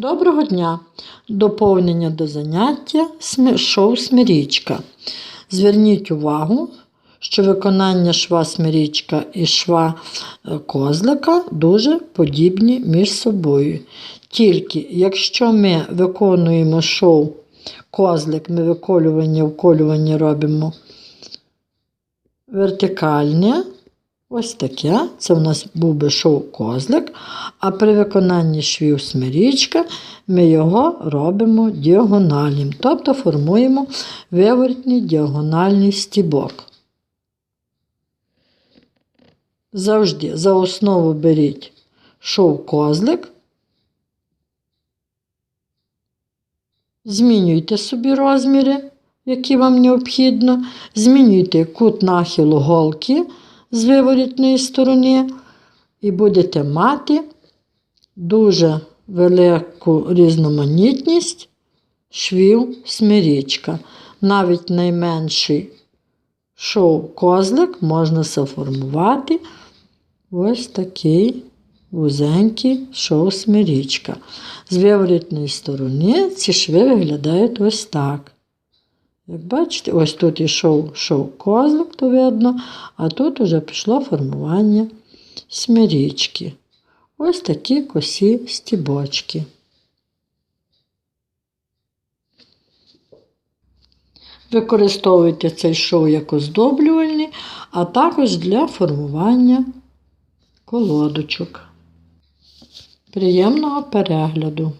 Доброго дня! Доповнення до заняття шоу Смирічка. Зверніть увагу, що виконання шва Смирічка і шва е, козлика дуже подібні між собою. Тільки якщо ми виконуємо шоу козлик, ми виколювання, вколювання робимо вертикальне, ось таке. Це в нас був би шоу козлик. А при виконанні швів смирічка ми його робимо діагональним, тобто формуємо виворотній діагональний стібок. Завжди за основу беріть шов козлик. Змінюйте собі розміри, які вам необхідно. Змінюйте кут нахилу голки з виворітної сторони, і будете мати дуже велику різноманітність швів смирічка. Навіть найменший шов козлик можна заформувати ось такий вузенький шов смирічка. З виворітної сторони ці шви виглядають ось так. Як бачите, ось тут ішов шов козлик, то видно, а тут уже пішло формування смирічки. Ось такі косі стібочки. Використовуйте цей шов як оздоблювальний, а також для формування колодочок. Приємного перегляду!